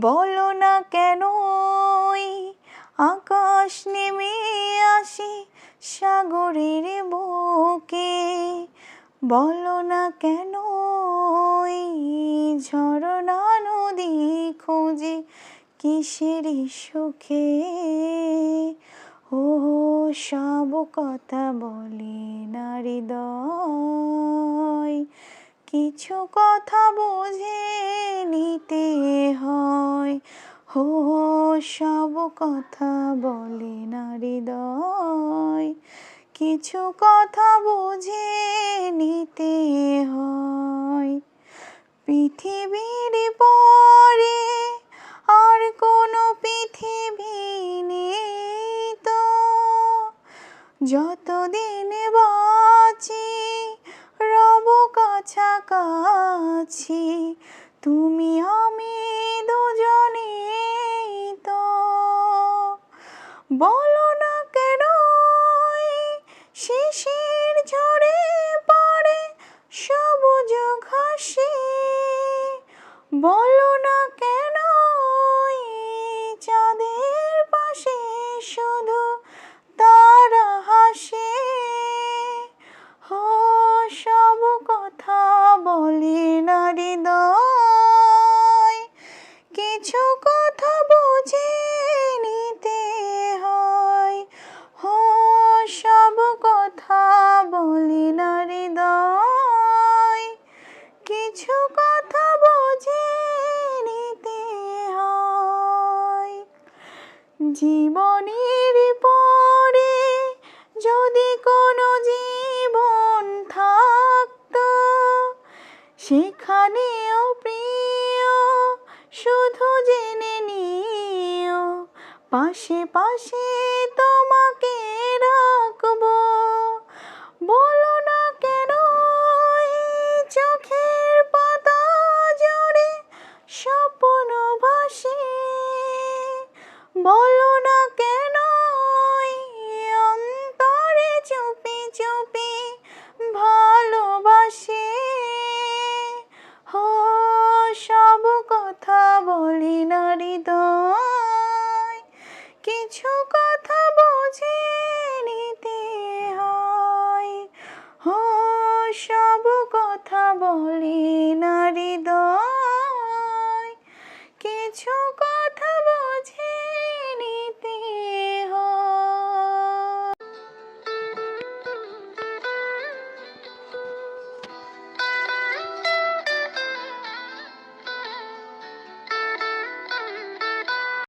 বলো না কেন আকাশ নেমে আসে সাগরের বুকে? বলো না কেন ঝরনা নদী খোঁজে কিসের সুখে? ও সব কথা বলে না কিছু কথা বুঝে নিতে হো সব কথা বলে না হৃদয়। কিছু কথা বুঝে নিতে হয়। পৃথিবীর পরে আর কোনো পৃথিবী নেই তো। যতদিন বাঁচি, রব কাছাকাছি, তুমি আমি বলো না কেন? শিশির ঝরে পড়ে সবুজ ঘাসে। বলো কথা বুঝে নিতে হয়। জীবনের পরে যদি কোনো জীবন থাকতো, সেখানেও প্রিয়, শুধু জেনে নিও, পাশে পাশে তোমাকে বলো না কেন? অন্তরে চুপি চুপি ভালোবাসে। হো সব কথা বলি না হৃদয়। কিছু